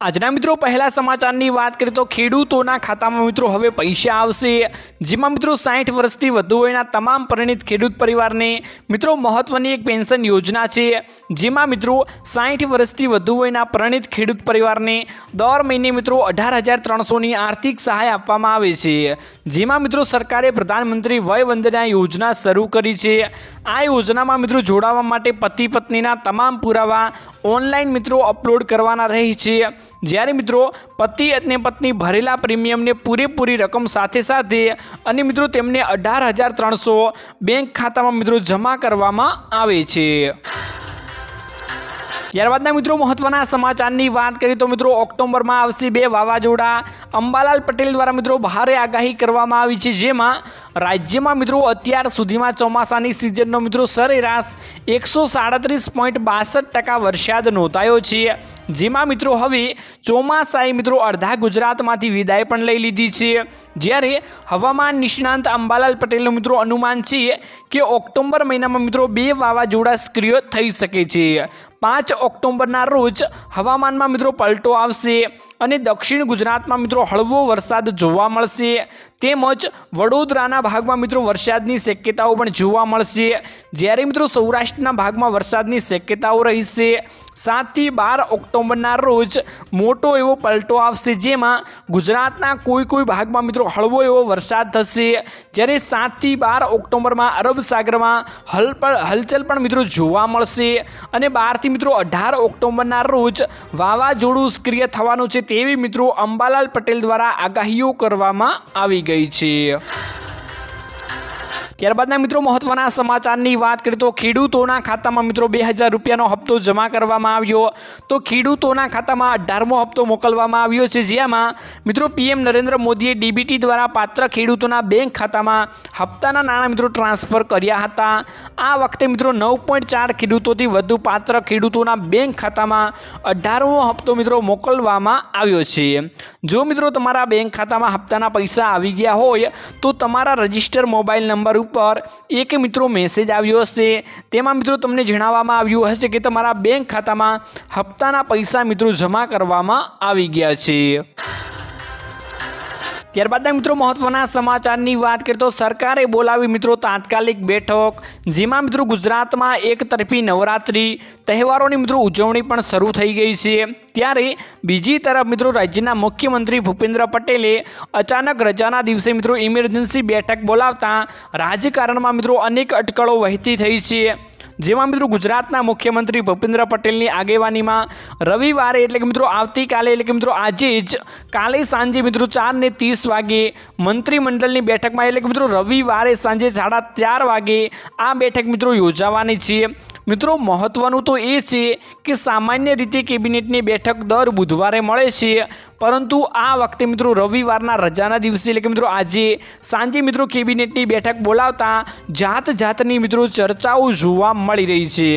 આજના મિત્રો, પહેલા સમાચારની વાત કરીએ તો ખેડૂતોના ખાતામાં મિત્રો હવે પૈસા આવશે. જેમાં મિત્રો સાઠ વર્ષથી વધુ વયના તમામ પરિણિત ખેડૂત પરિવારને મિત્રો મહત્વની એક પેન્શન યોજના છે. જેમાં મિત્રો સાઠ વર્ષથી વધુ વયના પરિણિત ખેડૂત પરિવારને દર મહિને મિત્રો અઢાર હજાર ત્રણસોની આર્થિક સહાય આપવામાં આવે છે. જેમાં મિત્રો સરકારે પ્રધાનમંત્રી વય વંદના યોજના શરૂ કરી છે. આ યોજનામાં મિત્રો જોડાવા માટે પતિ પત્નીના તમામ પુરાવા ઓનલાઈન મિત્રો અપલોડ કરવાના રહે છે. જ્યારે મિત્રો પતિ અને પત્ની ભરેલા પ્રીમિયમને પૂરેપૂરી રકમ સાથે સાથે અને મિત્રો તેમને અઢાર હજાર ત્રણસો બેંક ખાતામાં મિત્રો જમા કરવામાં આવે છે. ત્યારબાદના મિત્રો મહત્વના સમાચારની વાત કરીએ તો મિત્રો ઓક્ટોબરમાં આવશે બે વાવાઝોડા. અંબાલાલ પટેલ દ્વારા મિત્રો ભારે આગાહી કરવામાં આવી છે, જેમાં રાજ્યમાં મિત્રો અત્યાર સુધીમાં ચોમાસાની સિઝનનો મિત્રો સરેરાશ એકસો સાડત્રીસ પોઈન્ટ બાસઠ ટકા વરસાદ નોંધાયો છે. જેમાં મિત્રો હવે ચોમાસાએ મિત્રો અડધા ગુજરાતમાંથી વિદાય પણ લઈ લીધી છે. જ્યારે હવામાન નિષ્ણાંત અંબાલાલ પટેલનું મિત્રો અનુમાન છે કે ઓક્ટોબર મહિનામાં મિત્રો બે વાવાઝોડા સક્રિય થઈ શકે છે. પાંચ ઓક્ટોબરના રોજ હવામાનમાં મિત્રો પલટો આવશે અને દક્ષિણ ગુજરાતમાં મિત્રો હળવો વરસાદ જોવા મળશે. તેમજ વડોદરાના ભાગમાં મિત્રો વરસાદની શક્યતાઓ પણ જોવા મળશે. જ્યારે મિત્રો સૌરાષ્ટ્રના ભાગમાં વરસાદની શક્યતાઓ રહેશે. સાતથી બાર ઓક્ટોબરના રોજ મોટો એવો પલટો આવશે જેમાં ગુજરાતના કોઈ કોઈ ભાગમાં મિત્રો હળવો એવો વરસાદ થશે. જ્યારે સાતથી બાર ઓક્ટોબરમાં અરબ સાગરમાં હલચલ પણ મિત્રો જોવા મળશે અને બારથી મિત્રો, અઢાર ઓક્ટોબરના રોજ વાવાઝોડું સક્રિય થવાનું છે તેવી મિત્રો અંબાલાલ પટેલ દ્વારા આગાહીઓ કરવામાં આવી ગઈ છે. ત્યારબાદના મિત્રો મહત્વના સમાચારની વાત કરીએ તો ખેડૂતોના ખાતામાં મિત્રો બે હજાર રૂપિયાનો હપ્તો જમા કરવામાં આવ્યો. તો ખેડૂતોના ખાતામાં અઢારમો હપ્તો મોકલવામાં આવ્યો છે. જેમાં મિત્રો પીએમ નરેન્દ્ર મોદીએ ડીબીટી દ્વારા પાત્ર ખેડૂતોના બેંક ખાતામાં હપ્તાના નાણાં મિત્રો ટ્રાન્સફર કર્યા હતા. આ વખતે મિત્રો નવ પોઈન્ટ ચાર ખેડૂતોથી વધુ પાત્ર ખેડૂતોના બેંક ખાતામાં અઢારમો હપ્તો મિત્રો મોકલવામાં આવ્યો છે. જો મિત્રો તમારા બેંક ખાતામાં હપ્તાના પૈસા આવી ગયા હોય, તો તમારા રજિસ્ટર મોબાઈલ નંબર ઉપર એક મિત્રો મેસેજ આવ્યો હશે. તેમાં મિત્રો તમને જણાવવામાં આવ્યું હશે કે તમારા બેંક ખાતામાં હપ્તાના પૈસા મિત્રો જમા કરવામાં આવી ગયા છે. ત્યારબાદના મિત્રો મહત્વના સમાચારની વાત કરીએ તો સરકારે બોલાવી મિત્રો તાત્કાલિક બેઠક, જેમાં મિત્રો ગુજરાતમાં એક તરફી નવરાત્રિ, તહેવારોની મિત્રો ઉજવણી પણ શરૂ થઈ ગઈ છે. ત્યારે બીજી તરફ મિત્રો રાજ્યના મુખ્યમંત્રી ભૂપેન્દ્ર પટેલે અચાનક રજાના દિવસે મિત્રો ઇમરજન્સી બેઠક બોલાવતા રાજકારણમાં મિત્રો અનેક અટકળો વહેતી થઈ છે. જેમાં મિત્રો ગુજરાતના મુખ્યમંત્રી ભૂપેન્દ્ર પટેલની આગેવાનીમાં રવિવારે એટલે કે મિત્રો આવતીકાલે એટલે કે મિત્રો આજે જ કાલે સાંજે મિત્રો ચારને ત્રીસ વાગે મંત્રીમંડળની બેઠકમાં એટલે કે મિત્રો રવિવારે સાંજે સાડા ચાર વાગે આ બેઠક મિત્રો યોજાવાની છે. મિત્રો મહત્ત્વનું તો એ છે કે સામાન્ય રીતે કેબિનેટની બેઠક દર બુધવારે મળે છે. પરંતુ આ વખતે મિત્રો રવિવારના રજાના દિવસે, એટલે કે મિત્રો આજે સાંજે મિત્રો કેબિનેટની બેઠક બોલાવતા જાત જાતની મિત્રો ચર્ચાઓ જોવા મળી રહી છે.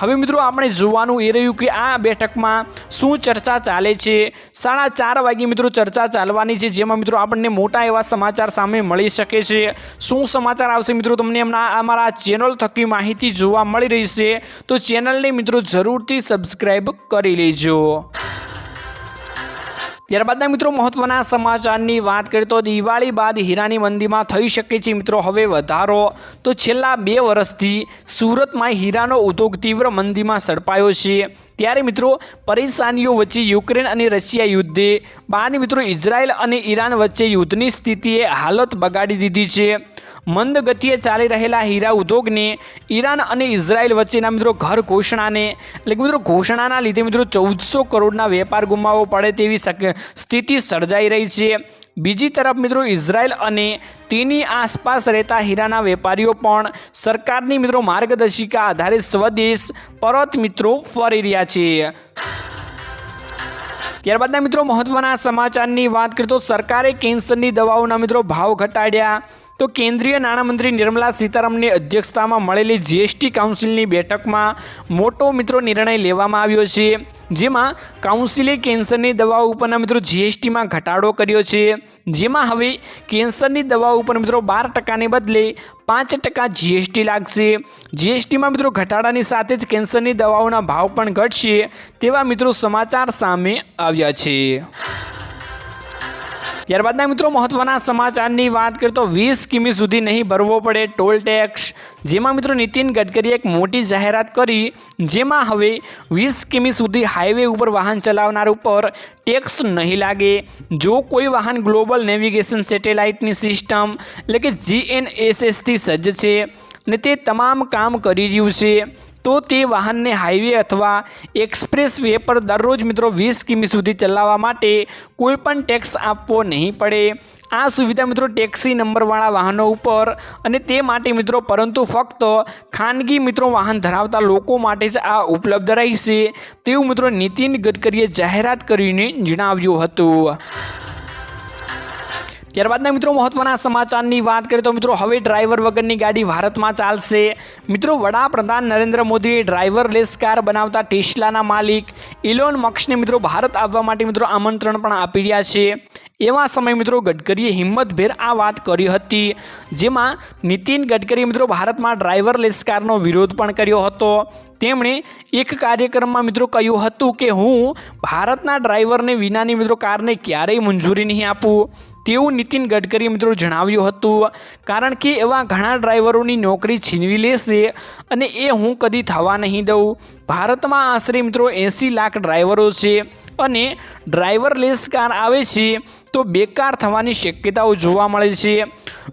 હવે મિત્રો આપણે જોવાનું એ રહ્યું કે આ બેઠકમાં શું ચર્ચા ચાલે છે? સાડા ચાર વાગે મિત્રો ચર્ચા ચાલવાની છે, જેમાં મિત્રો આપણને મોટા એવા સમાચાર સામે મળી શકે છે. શું સમાચાર આવશે મિત્રો? તમને એમના અમારા ચેનલ થકી માહિતી જોવા મળી રહી છે. તો ચેનલને મિત્રો જરૂરથી સબસ્ક્રાઈબ કરી લેજો. ત્યારબાદના મિત્રો, મહત્વના સમાચારની વાત કરીએ તો દિવાળી બાદ હીરાની મંદીમાં થઈ શકે છે. મિત્રો, હવે વધારો. તો છેલ્લા બે વર્ષથી સુરતમાં હીરાનો ઉદ્યોગ તીવ્ર મંદીમાં સડપાયો છે. ત્યારે મિત્રો, પરેશાનીઓ વચ્ચે યુક્રેન અને રશિયા યુદ્ધે બાદ મિત્રો, ઇઝરાયલ અને ઈરાન વચ્ચે યુદ્ધની સ્થિતિએ હાલત બગાડી દીધી છે. મંદ ગતિએ ચાલી રહેલા હીરા ઉદ્યોગને ઈરાન અને ઇઝરાયલ વચ્ચેના મિત્રો ઘર ઘોષણાને એટલે કે મિત્રો ઘોષણાના લીધે મિત્રો ચૌદસો કરોડના વેપાર ગુમાવવો પડે તેવી સ્થિતિ સર્જાઈ રહી છે. બીજી તરફ મિત્રો ઇઝરાયલ અને તેની આસપાસ રહેતા હીરાના વેપારીઓ પણ સરકારની મિત્રો માર્ગદર્શિકા આધારે સ્વદેશ પરત મિત્રો ફરી રહ્યા છે. ત્યારબાદના મિત્રો મહત્વના સમાચારની વાત કરીએ તો સરકારે કેન્સરની દવાઓના મિત્રો ભાવ ઘટાડ્યા. તો કેન્દ્રીય નાણામંત્રી નિર્મલા સીતારામનની અધ્યક્ષતામાં મળેલી જીએસટી કાઉન્સિલની બેઠકમાં મોટો મિત્રો નિર્ણય લેવામાં આવ્યો છે. જેમાં કાઉન્સિલે કેન્સરની દવાઓ ઉપરના મિત્રો જીએસટીમાં ઘટાડો કર્યો છે. જેમાં હવે કેન્સરની દવાઓ ઉપર મિત્રો બાર ટકાને બદલે પાંચ ટકા જીએસટી લાગશે. જીએસટીમાં મિત્રો ઘટાડાની સાથે જ કેન્સરની દવાઓના ભાવ પણ ઘટશે તેવા મિત્રો સમાચાર સામે આવ્યા છે. ત્યારબાદના મિત્રો મહત્વના સમાચારની વાત કરીએ તો વીસ કિમી સુધી નહીં ભરવો પડે ટોલ ટેક્સ. જેમાં મિત્રો નીતિન ગડકરીએ એક મોટી જાહેરાત કરી, જેમાં હવે વીસ કિમી સુધી હાઈવે ઉપર વાહન ચલાવનાર ઉપર ટેક્સ નહીં લાગે. જો કોઈ વાહન ગ્લોબલ નેવિગેશન સેટેલાઇટની સિસ્ટમ, એટલે કે જીએનએસએસથી સજ્જ છે અને તે તમામ કામ કરી રહ્યું છે. તો તે વાહનને હાઈવે અથવા એક્સપ્રેસ વે પર દરરોજ મિત્રો વીસ કિમી સુધી ચલાવવા માટે કોઈ પણ ટેક્સ આપવો નહીં પડે. આ સુવિધા મિત્રો ટેક્સી નંબરવાળા વાહનો ઉપર અને તે માટે મિત્રો પરંતુ ફક્ત ખાનગી મિત્રો વાહન ધરાવતા લોકો માટે જ આ ઉપલબ્ધ રહેશે. તેવું મિત્રો નીતિન ગડકરીએ જાહેરાત કરીને જણાવ્યું હતું. ત્યારબાદના મિત્રો મહત્વના સમાચારની વાત કરીએ તો મિત્રો હવે ડ્રાઈવર વગરની ગાડી ભારતમાં ચાલશે. મિત્રો વડાપ્રધાન નરેન્દ્ર મોદીએ ડ્રાઈવરલેસ કાર બનાવતા ટેસ્લાના માલિક ઇલોન મક્સને મિત્રો ભારત આવવા માટે મિત્રો આમંત્રણ પણ આપી રહ્યા છે. એવા સમય મિત્રો ગડકરીએ હિંમતભેર આ વાત કરી હતી. જેમાં નીતિન ગડકરીએ મિત્રો ભારતમાં ડ્રાઈવરલેસ કારનો વિરોધ પણ કર્યો હતો. તેમણે એક કાર્યક્રમમાં મિત્રો કહ્યું હતું કે હું ભારતના ડ્રાઈવરને વિનાની મિત્રો કારને ક્યારેય મંજૂરી નહીં આપું. તેવું નીતિન ગડકરીએ મિત્રો જણાવ્યું હતું, કારણ કે એવા ઘણા ડ્રાઈવરોની નોકરી છીનવી લેશે અને એ હું કદી થવા નહીં દઉં. ભારતમાં આશરે મિત્રો એંસી લાખ ડ્રાઈવરો છે. અને ડ્રાઈવરલેસ કાર આવે છે, તો બેકાર થવાની શક્યતાઓ જોવા મળે છે.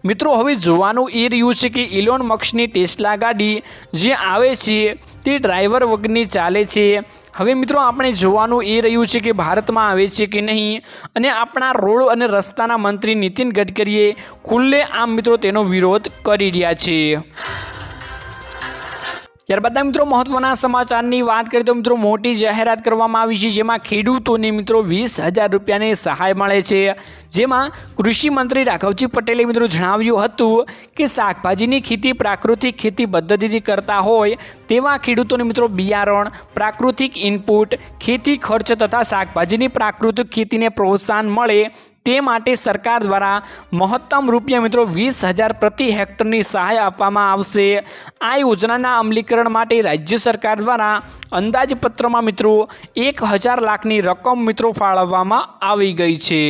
મિત્રો, હવે જોવાનું એ રહ્યું છે કે ઇલોન મક્સની ટેસ્લા ગાડી જે આવે છે, તે ડ્રાઈવર વગરની ચાલે છે. હવે મિત્રો, આપણે જોવાનું એ રહ્યું છે કે ભારતમાં આવે છે કે નહીં, અને આપણા રોડ અને રસ્તાના મંત્રી નીતિન ગડકરીએ ખુલ્લે આમ મિત્રો તેનો વિરોધ કરી રહ્યા છે. ત્યારબાદ મિત્રો મહત્વના સમાચારની વાત કરીએ તો મિત્રો મોટી જાહેરાત કરવામાં આવી છે, જેમાં ખેડૂતોને મિત્રો વીસ હજાર રૂપિયાની સહાય મળે છે. જેમાં કૃષિ મંત્રી રાઘવજી પટેલે મિત્રો જણાવ્યું હતું કે શાકભાજીની ખેતી પ્રાકૃતિક ખેતી પદ્ધતિથી કરતા હોય તેવા ખેડૂતોને મિત્રો બિયારણ, પ્રાકૃતિક ઇનપુટ ખેતી ખર્ચ તથા શાકભાજીની પ્રાકૃતિક ખેતીને પ્રોત્સાહન મળે તે માટે સરકાર દ્વારા મહત્તમ રૂપિયા મિત્રો વીસ હજાર પ્રતિ હેક્ટરની સહાય આપવામાં આવશે. આ યોજનાના અમલીકરણ માટે રાજ્ય સરકાર દ્વારા અંદાજપત્રમાં મિત્રો એક હજાર લાખની રકમ મિત્રો ફાળવવામાં આવી ગઈ છે.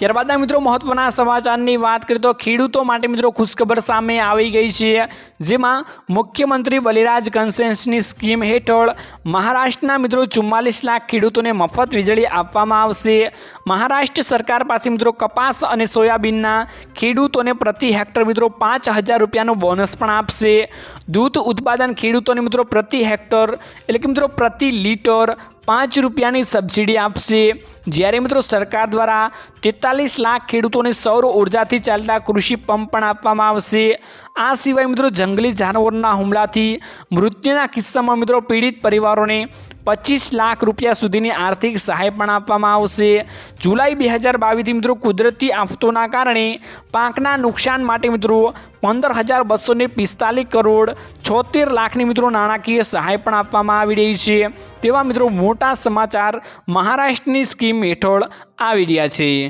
ત્યારબાદના મિત્રો મહત્વના સમાચારની વાત કરીએ તો ખેડૂતો માટે મિત્રો ખુશખબર સામે આવી ગઈ છે. જેમાં મુખ્યમંત્રી બલિરાજ કન્સેન્સની સ્કીમ હેઠળ મહારાષ્ટ્રના મિત્રો ચુમ્માલીસ લાખ ખેડૂતોને મફત વીજળી આપવામાં આવશે. મહારાષ્ટ્ર સરકાર પાસે મિત્રો કપાસ અને સોયાબીનના ખેડૂતોને પ્રતિ હેક્ટર મિત્રો પાંચ હજાર રૂપિયાનું બોનસ પણ આપશે. દૂધ ઉત્પાદન ખેડૂતોને મિત્રો પ્રતિ હેક્ટર એટલે કે મિત્રો પ્રતિ લીટર પાંચ રૂપિયાની સબસિડી આપશે. જ્યારે મિત્રો સરકાર દ્વારા તેતાલીસ લાખ ખેડૂતોને સૌર ઉર્જાથી ચાલતા કૃષિ પંપ પણ આપવામાં આવશે. આ સિવાય મિત્રો જંગલી જાનવરોના હુમલાથી મૃત્યુના કિસ્સામાં મિત્રો પીડિત પરિવારોને પચીસ લાખ રૂપિયા સુધીની આર્થિક સહાય પણ આપવામાં આવશે. જુલાઈ બે હજાર બાવીસથી મિત્રો કુદરતી આફતોના કારણે પાકના નુકસાન માટે મિત્રો પંદર હજાર બસોને પિસ્તાલીસ કરોડ છોતેર લાખની મિત્રો નાણાકીય સહાય પણ આપવામાં આવી રહી છે. તેવા મિત્રો મોટા સમાચાર મહારાષ્ટ્રની સ્કીમ હેઠળ આવી રહ્યા છે.